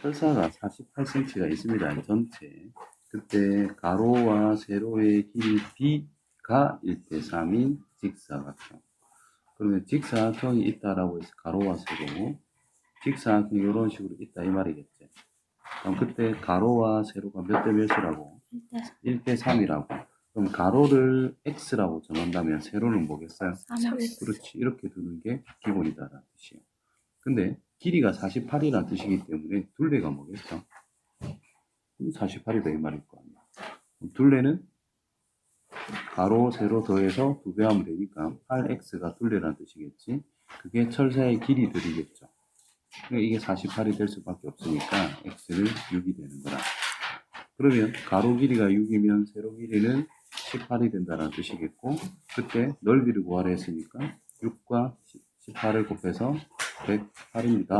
철사가 48cm가 있습니다. 전체. 그때 가로와 세로의 길이 B가 1대 3인 직사각형. 그러면 직사각형이 있다라고 해서 가로와 세로, 직사각형이 이런 식으로 있다 이 말이겠지. 그럼 그때 가로와 세로가 몇 대 몇이라고? 1대 3이라고. 그럼 가로를 x라고 정한다면 세로는 뭐겠어요? 3x. 그렇지. 이렇게 두는 게 기본이다라는 뜻이에요. 근데 길이가 48이라는 뜻이기 때문에 둘레가 뭐겠죠? 48이다 이 말일 거 아니야. 둘레는 가로, 세로 더해서 두 배 하면 되니까 8x가 둘레라는 뜻이겠지. 그게 철사의 길이들이겠죠. 그러니까 이게 48이 될 수밖에 없으니까 x는 6이 되는 거라. 그러면 가로 길이가 6이면 세로 길이는 18이 된다는 뜻이겠고 그때 넓이를 구하려 했으니까 6과 18을 곱해서 108입니다.